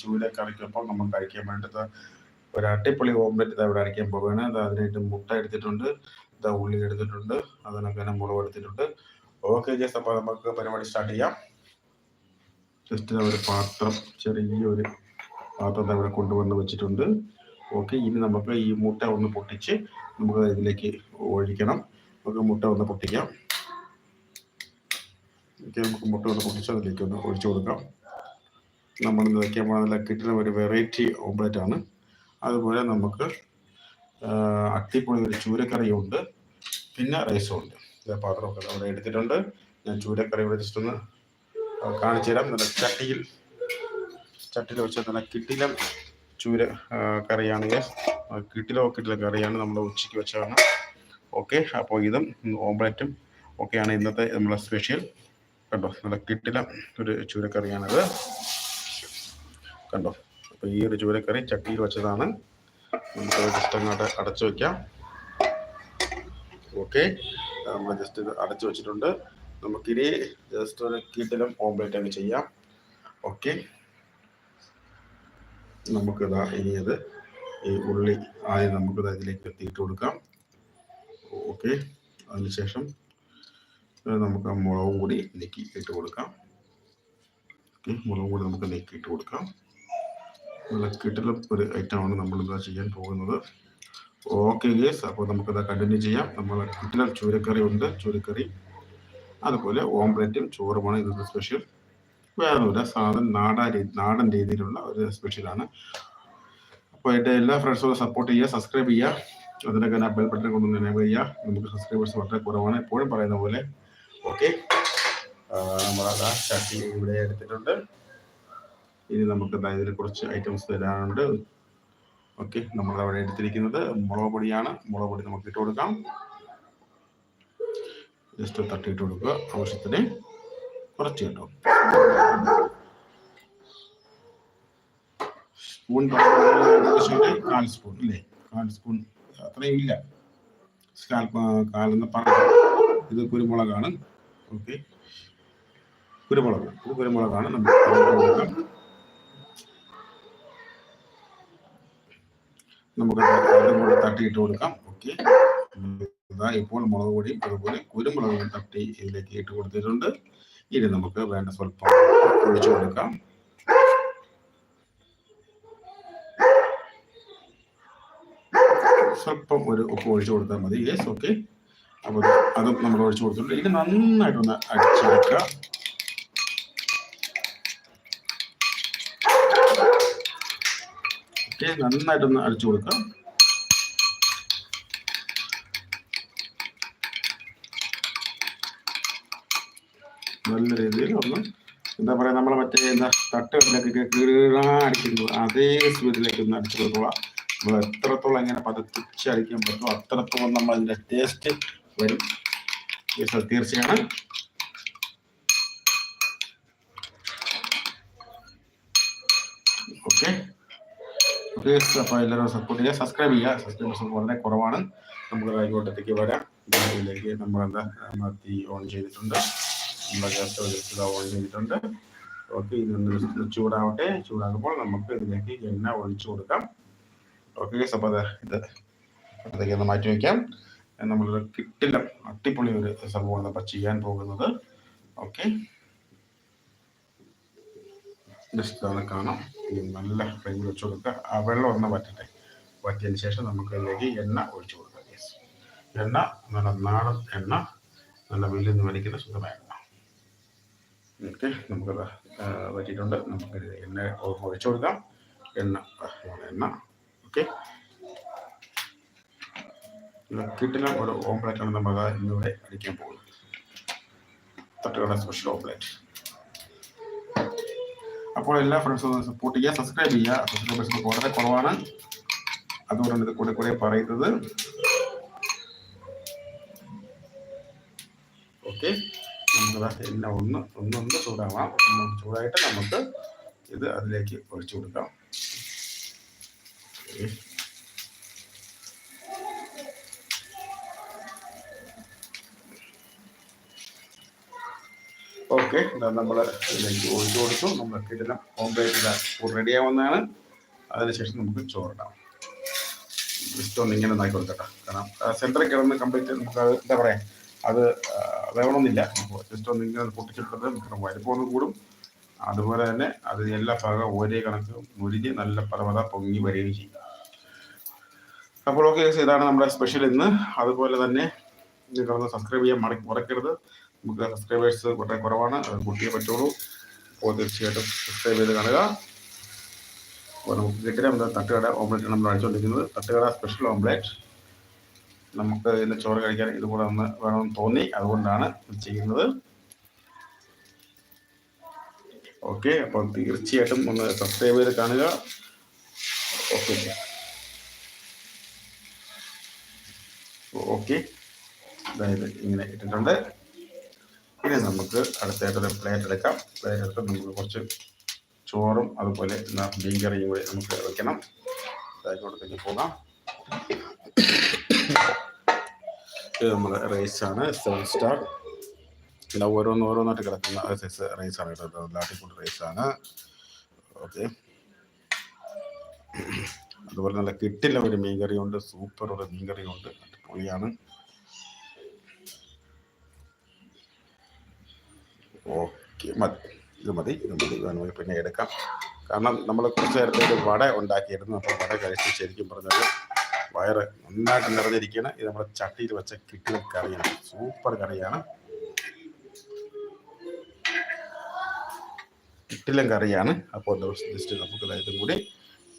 ചൂരക്കറിക്കൊപ്പം നമുക്ക് കഴിക്കാൻ വേണ്ടത് ഒരു അട്ടിപ്പൊളി ഓംലെറ്റ് ഇതാ ഇവിടെ അരയ്ക്കാൻ പോവുകയാണ്. അത് അതിനായിട്ട് മുട്ട എടുത്തിട്ടുണ്ട്. ഇതാ ഉള്ളി എടുത്തിട്ടുണ്ട്. അതിനൊക്കെ തന്നെ മുളക് എടുത്തിട്ടുണ്ട്. ഓക്കെ ജസ്റ്റ് അപ്പോൾ നമുക്ക് പരിപാടി സ്റ്റാർട്ട് ചെയ്യാം. ജസ്റ്റ് ഒരു പാത്രം ചെറിയൊരു പാത്രം ഇവിടെ കൊണ്ടുവന്ന് വെച്ചിട്ടുണ്ട്. ഓക്കെ ഇനി നമുക്ക് ഈ മുട്ട ഒന്ന് പൊട്ടിച്ച് നമുക്ക് ഇതിലേക്ക് ഒഴിക്കണം. നമുക്ക് മുട്ട ഒന്ന് പൊട്ടിക്കാം. ഓക്കെ നമുക്ക് മുട്ട ഒന്ന് പൊട്ടിച്ച് അതിലേക്ക് ഒന്ന് ഒഴിച്ചു കൊടുക്കാം. നമ്മൾ ഇന്ന് വയ്ക്കാൻ പോകുന്ന കിട്ടുന്ന ഒരു വെറൈറ്റി ഓംലെറ്റ് ആണ്. അതുപോലെ നമുക്ക് അട്ടിപ്പൊളി ഒരു ചൂരക്കറിയുണ്ട് പിന്നെ റൈസും ഉണ്ട്. ഇതേ പാത്രമൊക്കെ നമ്മൾ എടുത്തിട്ടുണ്ട്. ഞാൻ ചൂരക്കറി ഇവിടെ ജസ്റ്റ് ഒന്ന് കാണിച്ചു തരാം. നല്ല ചട്ടിയിൽ ചട്ടിയിൽ വെച്ച നല്ല കിട്ടിലം ചൂര കറിയാണെങ്കിൽ കിട്ടിലോ കിട്ടില കറിയാണ് നമ്മൾ ഉച്ചയ്ക്ക് വെച്ചതാണ്. ഓക്കെ അപ്പോൾ ഇതും ഓംലെറ്റും ഒക്കെയാണ് ഇന്നത്തെ നമ്മളെ സ്പെഷ്യൽ കണ്ടോ? നല്ല കിട്ടിലം ഒരു ചൂരക്കറിയാണിത്. കണ്ടോ? അപ്പോൾ ഈ ഒരു ചൂരക്കറി ചട്ടിയിൽ വെച്ചതാണ്. നമുക്ക് ജസ്റ്റ് അങ്ങോട്ട് അടച്ചു വെക്കാം. ഓക്കെ നമ്മൾ ജസ്റ്റ് ഇത് അടച്ചു വെച്ചിട്ടുണ്ട്. നമുക്കിനി ജസ്റ്റ് ഒരു കീട്ടിലും ഓംലെറ്റ് അങ്ങ് ചെയ്യാം. ഓക്കെ നമുക്കിതാ ഇനി അത് ഈ ഉള്ളി ആയി നമുക്കിത് അതിലേക്ക് എത്തിയിട്ട് കൊടുക്കാം. ഓക്കെ അതിനുശേഷം നമുക്ക് മുളകും കൂടി നീക്കി ഇട്ട് കൊടുക്കാം. ഓക്കെ മുളകും കൂടി നമുക്ക് നീക്കി ഇട്ട് കൊടുക്കാം. നല്ല കിട്ടിലും ഒരു ഐറ്റമാണ് നമ്മളിതാ ചെയ്യാൻ പോകുന്നത്. ഓക്കെ ഗേസ് അപ്പോൾ നമുക്കത് കണ്ടിന്യൂ ചെയ്യാം. നമ്മൾ കിട്ടിലും ചൂരക്കറി ഉണ്ട് ചൂരക്കറി. അതുപോലെ ഓംലെറ്റും ചോറുമാണ് ഇന്നത്തെ സ്പെഷ്യൽ വേറൊന്നുമില്ല സാധനം നാടൻ നാടൻ രീതിയിലുള്ള ഒരു സ്പെഷ്യലാണ് അപ്പോൾ എന്റെ എല്ലാ ഫ്രണ്ട്സും സപ്പോർട്ട് ചെയ്യുക സബ്സ്ക്രൈബ് ചെയ്യുക. അതിനൊക്കെ ഞാൻ ബെൽ ബട്ടൺ കൊണ്ടൊന്ന് എനേബിൾ ചെയ്യുക. നമുക്ക് സബ്സ്ക്രൈബേഴ്സ് വളരെ കുറവാണ്. എപ്പോഴും പറയുന്ന പോലെ. ഓക്കെ നമ്മളതാ ചട്ടി ഇവിടെ എടുത്തിട്ടുണ്ട്. ഇനി നമുക്ക് ഇതിൽ കുറച്ച് ഐറ്റംസ് തരാനുണ്ട്. ഓക്കെ നമ്മൾ അവിടെ എടുത്തിരിക്കുന്നത് മുളക് പൊടിയാണ്. മുളക് പൊടി നമുക്ക് ഇട്ട് കൊടുക്കാം. ജസ്റ്റ് തട്ടിയിട്ട് കൊടുക്കുക ആവശ്യത്തിന്. കുറച്ച് കേട്ടോ. സ്പൂൺ കാൽ സ്പൂൺ അല്ലേ കാൽ സ്പൂൺ അത്രയും ഇല്ല. കാലെന്ന് പറഞ്ഞു ഇത് കുരുമുളകാണ്. ഓക്കെ കുരുമുളക്. ഇത് കുരുമുളകാണ്. നമുക്ക് അതിലേക്ക് കൊടുക്കാം നമുക്ക് അതും കൂടെ തട്ടിയിട്ട് കൊടുക്കാം. ഓക്കെ. ഇപ്പോൾ മുളക് പൊടിയും അതുപോലെ കുരുമുളകും തട്ടി ഇതിലേക്ക് ഇട്ട് കൊടുത്തിട്ടുണ്ട്. ഇനി നമുക്ക് വേണ്ട സ്വല്പം ഒഴിച്ചു കൊടുക്കാം. സ്വല്പം ഒരു ഉപ്പ് ഒഴിച്ചു കൊടുത്താൽ മതി. യെസ് ഓക്കെ അപ്പോൾ അതും നമ്മൾ ഒഴിച്ചു കൊടുത്തിട്ടുണ്ട്. ഇനി നന്നായിട്ടൊന്ന് അടിച്ചെടുക്കുക. ഓക്കെ നന്നായിട്ടൊന്ന് അടിച്ചു കൊടുക്കാം. നല്ല രീതിയിൽ ഒന്ന് എന്താ പറയാ നമ്മളെ മറ്റേ എന്താ തട്ടുകളിലൊക്കെ കീറാ അടിക്കുന്നു അതേ സ്പീഡിലേക്ക് ഒന്ന് അടിച്ചു കൊടുക്കുക. നമ്മൾ എത്രത്തോളം ഇങ്ങനെ പതപ്പിച്ച് അടിക്കാൻ പറ്റുമോ അത്രത്തോളം നമ്മൾ അതിന്റെ ടേസ്റ്റ് വരും തീർച്ചയാണ് ഓക്കെ അപ്പോൾ എല്ലാവരും സപ്പോർട്ട് ചെയ്യുക സബ്സ്ക്രൈബ് ചെയ്യുക സബ്സ്ക്രൈബേഴ്സ് വളരെ കുറവാണ്. നമുക്ക് കൈകോട്ടത്തേക്ക് വരാം. ഇതിലേക്ക് നമ്മളെന്താ ഓൺ ചെയ്തിട്ടുണ്ട്. നമ്മുടെ ഗ്യാസ് ഓൺ ചെയ്തിട്ടുണ്ട്. ഓക്കെ ഇതൊന്ന് ചൂടാവട്ടെ. ചൂടാകുമ്പോൾ നമുക്ക് ഇതിലേക്ക് എണ്ണ ഒഴിച്ചു കൊടുക്കാം. ഓക്കെ അപ്പോൾ ഇത് അതൊക്കെ ഒന്ന് മാറ്റി വയ്ക്കാം നമ്മളൊരു കിട്ടില്ല അട്ടിപ്പൊളി ഒരു സംഭവമാണ് അപ്പം ചെയ്യാൻ പോകുന്നത്. ഓക്കെ ജസ്റ്റ് ഇതാണ് കാണാം നല്ല ഫ്ലെയിമിൽ വെച്ച് കൊടുക്കുക ആ വെള്ളം ഒന്ന് വറ്റട്ടെ. വറ്റിയതിന് ശേഷം നമുക്ക് അതിലേക്ക് എണ്ണ ഒഴിച്ചു കൊടുക്കാം. യെസ് എണ്ണ നല്ല നാടൻ എണ്ണ നല്ല വെല്ലിൽ നിന്ന് വലിക്കുന്ന ശുദ്ധമായ എണ്ണ. ഓക്കെ നമുക്കത് വറ്റിയിട്ടുണ്ട്. നമുക്ക് എണ്ണ ഒഴിച്ചു കൊടുക്കാം. എണ്ണ എണ്ണ. ഓക്കെ കിട്ടുന്ന ഒരു ഓംപ്ലേറ്റ് ആണ് നമ്മൾ ഇന്നിവിടെ അടിക്കാൻ പോകുന്നത്. തട്ടുകട സ്പെഷ്യൽ ഓംപ്ലേറ്റ് അപ്പോൾ എല്ലാ ഫ്രണ്ട്സും സപ്പോർട്ട് ചെയ്യുക സബ്സ്ക്രൈബ് ചെയ്യുക. സബ്സ്ക്രൈബേഴ്സ് വളരെ കുറവാണ്. അതുകൊണ്ടാണ് ഇത് കൂടെ കൂടെ പറയുന്നത്. ഓക്കെ നമുക്ക് എല്ലാം ഒന്ന് ഒന്നൊന്ന് ചൂടാവാം. ഒന്ന് ചൂടായിട്ട് നമുക്ക് ഇത് അതിലേക്ക് ഒഴിച്ചു കൊടുക്കാം. ഓക്കെ നമ്മൾ ഇതിലേക്ക് ഒഴിച്ചു കൊടുത്തു. നമ്മൾ കിട്ടുന്ന ഓംപ്ലേറ്റ് റെഡി ആവുന്നതാണ് അതിനുശേഷം നമുക്ക് ചോറിടാം. ജസ്റ്റ് ഇങ്ങനെ ഒന്നാക്കി കൊടുത്തട്ടെ. കാരണം സെന്ററിൽ കിടന്ന് കംപ്ലീറ്റ് നമുക്ക് അത് എന്താ പറയുക അത് വേണമെന്നില്ല ജസ്റ്റ് ഒന്ന് ഇങ്ങനെ പൊട്ടിച്ചിട്ടത് നമുക്ക് വലിപ്പമൊന്നും കൂടും. അതുപോലെ തന്നെ അത് എല്ലാ ഭാഗവും ഒരേ കണക്ക് മുരിഞ്ഞ് നല്ല പല പല പൊങ്ങി വരികയും ചെയ്യും. അപ്പോൾ ഓക്കെ ഇതാണ് നമ്മുടെ സ്പെഷ്യൽ ഇന്ന്. അതുപോലെ തന്നെ നിങ്ങൾ സബ്സ്ക്രൈബ് ചെയ്യാൻ മറ മറക്കരുത്. നമുക്ക് സബ്സ്ക്രൈബേഴ്സ് വളരെ കുറവാണ്. കൂട്ടിയേ പറ്റുള്ളൂ. അപ്പോൾ തീർച്ചയായിട്ടും സബ്സ്ക്രൈബ് ചെയ്ത് കാണുക. അപ്പോൾ നമുക്ക് കിട്ടിയ നമ്മുടെ തട്ടുകട ഓംലെറ്റ് നമ്മൾ അടിച്ചുകൊണ്ടിരിക്കുന്നത് തട്ടുകട സ്പെഷ്യൽ ഓംലെറ്റ് നമുക്ക് ഇതിന്റെ ചോറ് കഴിക്കാൻ ഇതുപോലെ ഒന്ന് വേണമെന്ന് തോന്നി. അതുകൊണ്ടാണ് ചെയ്യുന്നത്. ഓക്കെ അപ്പോൾ തീർച്ചയായിട്ടും ഒന്ന് സബ്സ്ക്രൈബ് ചെയ്ത് കാണുക. ഓക്കെ. ഓക്കെ. അതായത് ഇങ്ങനെ ഇട്ടിട്ടുണ്ട്. ഇനി നമുക്ക് അടുത്തായിട്ടൊരു പ്ലേറ്റ് എടുക്കാം. പ്ലേറ്റ് എടുത്ത് നമുക്ക് കുറച്ച് ചോറും അതുപോലെ മീൻ കറിയും കൂടി നമുക്ക് വെക്കണം. ഇതായിക്കോട്ടത്തേക്ക് പോകാം. ഇത് നമ്മുടെ റൈസാണ് സെവൻ സ്റ്റാർ ഇല്ല ഓരോന്ന് ഓരോന്നായിട്ട് കിടക്കുന്ന സൈസ് റൈസാണ് കേട്ടോ. ലാട്ടിക്കൂട്ട് റൈസാണ് ഓക്കെ അതുപോലെ നല്ല കിട്ടില്ല ഒരു മീൻ കറിയുണ്ട്. സൂപ്പർ ഒരു മീൻ കറിയുണ്ട്. പൊളിയാണ് മതി ഇത് മതി ഇത് മതി. വേണമെങ്കിൽ പിന്നെ എടുക്കാം. കാരണം നമ്മൾ കുറച്ച് നേരത്തെ ഒരു വട ഉണ്ടാക്കിയിരുന്നു. അപ്പോൾ വട കഴിച്ച് ശരിക്കും പറഞ്ഞാൽ വയറ് നന്നായിട്ട് നിറഞ്ഞിരിക്കുകയാണ്. ഇത് നമ്മുടെ ചട്ടിയിൽ വെച്ച കിട്ടിയ കറിയാണ്. സൂപ്പർ കറിയാണ്. കിട്ടിലും കറിയാണ്. അപ്പോൾ ജസ്റ്റ് നമുക്ക് ഇതും കൂടി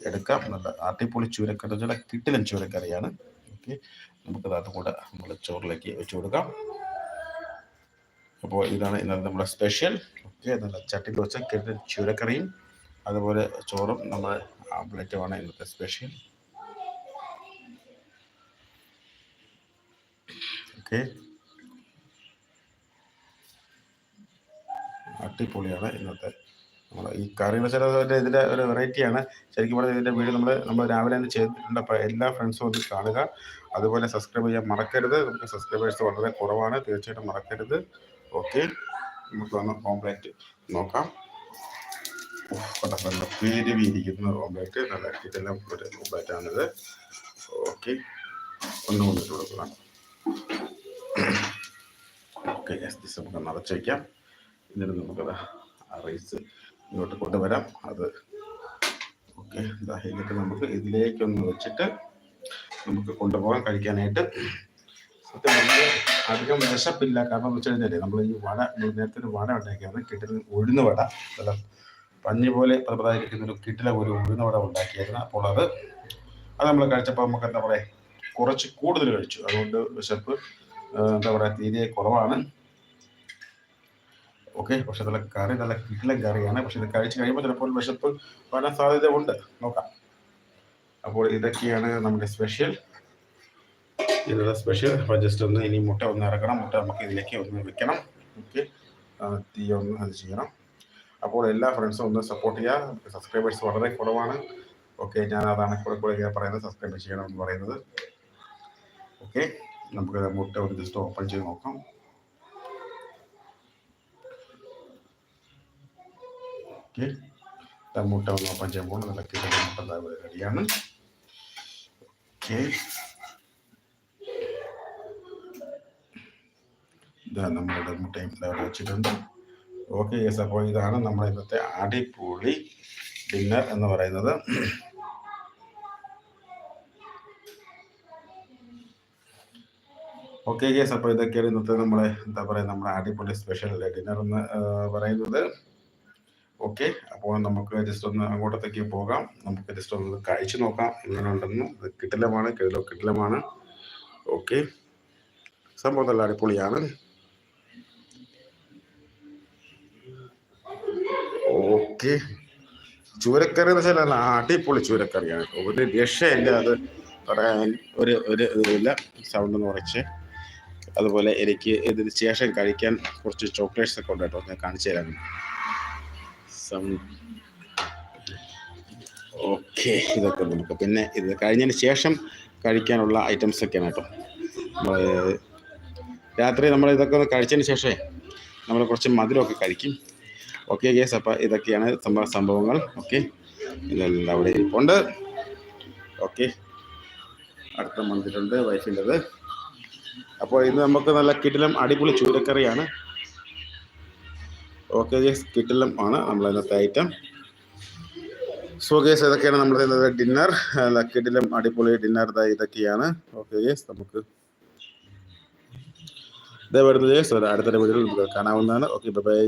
എടുക്കാം. നല്ല ആട്ടിപ്പൊളി ചൂരക്കറി ചില കിട്ടിലൻ ചൂരക്കറിയാണ്. ഓക്കെ. നമുക്കത് കൂടെ നമ്മൾ ചോറിലേക്ക് വെച്ച് കൊടുക്കാം. അപ്പോൾ ഇതാണ് ഇന്നത്തെ നമ്മുടെ സ്പെഷ്യൽ. ഓക്കെ നല്ല ചട്ടി ദോശ കിട്ടിലൻ ചൂരക്കറിയും അതുപോലെ ചോറും നമ്മുടെ ആംപ്ലേറ്റുമാണ് ഇന്നത്തെ സ്പെഷ്യൽ. ഓക്കെ. അടിപൊളിയാണ് ഇന്നത്തെ നമ്മൾ ഈ കറി എന്ന് വെച്ചാൽ അതിന്റെ ഇതിന്റെ ഒരു വെറൈറ്റിയാണ്. ശരിക്കും പറഞ്ഞാൽ ഇതിന്റെ വീഡിയോ നമ്മൾ നമ്മൾ രാവിലെ തന്നെ ചെയ്തിട്ടുണ്ട്. അപ്പോൾ എല്ലാ ഫ്രണ്ട്സും ഒന്ന് കാണുക. അതുപോലെ സബ്സ്ക്രൈബ് ചെയ്യാൻ മറക്കരുത്. നമുക്ക് സബ്സ്ക്രൈബേഴ്സ് വളരെ കുറവാണ്. തീർച്ചയായിട്ടും മറക്കരുത്. ഓക്കെ. നമുക്ക് വന്ന ഓംലെറ്റ് നോക്കാം. ഉഫ്, പേര് വീതിക്കുന്ന ഓംലെറ്റ് നല്ല ഇതെല്ലാം ഒരു ഓംലെറ്റാണിത് ഓക്കെ. ഒന്ന് കൊണ്ടിട്ട് കൊടുക്കണം. ഓക്കെ ജസ്റ്റ് നമുക്ക് നിറച്ച് വയ്ക്കാം എന്നിട്ട് നമുക്കത് ആ റൈസ് ഇങ്ങോട്ട് കൊണ്ടുവരാം. അത് ഓക്കെ എന്നിട്ട് നമുക്ക് ഇതിലേക്കൊന്ന് വെച്ചിട്ട് നമുക്ക് കൊണ്ടുപോകാൻ കഴിക്കാനായിട്ട് സത്യം അധികം വിശപ്പില്ല കാരണം എന്ന് വെച്ച് നമ്മൾ ഈ വട നേരത്തെ വട ഉണ്ടാക്കിയാണ് കിട്ടിൽ ഉഴുന്ന വട പഞ്ഞി പോലെ പതായിരിക്കുന്ന ഒരു കിട്ടിലെ ഒരു ഉഴുന്ന വട ഉണ്ടാക്കിയായിരുന്നു അപ്പോൾ അത് അത് നമ്മൾ കഴിച്ചപ്പോൾ നമുക്ക് എന്താ പറയുക കുറച്ച് കൂടുതൽ കഴിച്ചു. അതുകൊണ്ട് വിശപ്പ് എന്താ പറയുക തീരെ കുറവാണ്. ഓക്കെ പക്ഷെ നല്ല കറി നല്ല കിട്ടിലെ കറിയാണ്. പക്ഷെ ഇത് കഴിച്ച് കഴിയുമ്പോൾ ചിലപ്പോൾ വിശപ്പ് വരാൻ സാധ്യത ഉണ്ട് നോക്കാം. അപ്പോൾ ഇതൊക്കെയാണ് നമ്മുടെ സ്പെഷ്യൽ. ഇതിനുള്ള സ്പെഷ്യൽ അപ്പോൾ ജസ്റ്റ് ഒന്ന് ഇനി മുട്ട ഒന്ന് ഇറക്കണം മുട്ട നമുക്ക് ഇതിലേക്ക് ഒന്ന് വെക്കണം. ഓക്കെ തീ ഒന്ന് അത് ചെയ്യണം. അപ്പോൾ എല്ലാ ഫ്രണ്ട്സും ഒന്ന് സപ്പോർട്ട് ചെയ്യുക. സബ്സ്ക്രൈബേഴ്സ് വളരെ കുറവാണ്. ഓക്കെ ഞാൻ അതാണ് കൂടെ കൂടെ ഇങ്ങനെ പറയുന്നത്. സബ്സ്ക്രൈബ് ചെയ്യണം എന്ന് പറയുന്നത്. ഓക്കെ നമുക്ക് മുട്ട ഒരു ജസ്റ്റ് ഓപ്പൺ ചെയ്ത് നോക്കാം. ഓക്കെ മുട്ട ഒന്ന് ഓപ്പൺ ചെയ്യുമ്പോൾ നല്ല കിട്ടുന്ന മുട്ട റെഡിയാണ് ഓക്കെ ഇതാ നമ്മളുടെ മുട്ടയും ഫ്ലേവർ വെച്ചിട്ടുണ്ട്. ഓക്കെ യെസ് അപ്പോൾ ഇതാണ് നമ്മുടെ ഇന്നത്തെ അടിപൊളി ഡിന്നർ എന്ന് പറയുന്നത്. ഓക്കെ യെസ് അപ്പോൾ ഇതൊക്കെയാണ് ഇന്നത്തെ നമ്മുടെ എന്താ പറയുക നമ്മുടെ അടിപൊളി സ്പെഷ്യൽ ഡിന്നർ എന്ന് പറയുന്നത്. ഓക്കെ അപ്പോൾ നമുക്ക് ജസ്റ്റ് ഒന്ന് അങ്ങോട്ടത്തേക്ക് പോകാം. നമുക്ക് ജസ്റ്റ് ഒന്ന് കഴിച്ചു നോക്കാം. എങ്ങനെ ഉണ്ടെന്ന് കിട്ടിലമാണ് കിട്ടിലമാണ് ഓക്കെ സംഭവം നല്ല അടിപൊളിയാണ്. ഓക്കെ. ചൂരക്കറി എന്ന് വെച്ചാൽ നല്ല അടിപൊളി ചൂരക്കറിയാണ്. ഒരു രക്ഷയില്ല അത് പറയാൻ ഒരു ഒരു ഇതില്ല. സൗണ്ട് എന്ന് കുറച്ച്. അതുപോലെ എനിക്ക് ഇതിന് ശേഷം കഴിക്കാൻ കുറച്ച് ചോക്ലേറ്റ്സ് ഒക്കെ ഉണ്ട് കേട്ടോ. ഞാൻ കാണിച്ചു തരാം. ഓക്കെ. ഇതൊക്കെ നമുക്ക് പിന്നെ ഇത് കഴിഞ്ഞതിന് ശേഷം കഴിക്കാനുള്ള ഐറ്റംസ് ഒക്കെയാണ് കേട്ടോ. രാത്രി നമ്മൾ ഇതൊക്കെ കഴിച്ചതിന് ശേഷമേ നമ്മൾ കുറച്ച് മധുരമൊക്കെ കഴിക്കും. ഓക്കെ ഗേസ് അപ്പോൾ ഇതൊക്കെയാണ് സംഭവ സംഭവങ്ങൾ. ഓക്കെ ഇതെല്ലാം അവിടെ ഇരിപ്പുണ്ട്. ഓക്കെ അടുത്ത മന്തിലുണ്ട് വൈഫിന്റെത്. അപ്പോൾ ഇന്ന് നമുക്ക് നല്ല കിടിലം അടിപൊളി ചൂരക്കറിയാണ്. ഓക്കെ ഗേസ് കിടിലം ആണ് നമ്മൾ ഐറ്റം സോ ഗേസ് ഇതൊക്കെയാണ് നമ്മൾ ഇന്നത്തെ ഡിന്നർ കിടിലം അടിപൊളി ഡിന്നർ ഇതൊക്കെയാണ്. ഓക്കെ ഗേസ് നമുക്ക് ഇതേ വരുന്നത് അടുത്തൊരു നമുക്ക് കാണാവുന്നതാണ്. Okay bye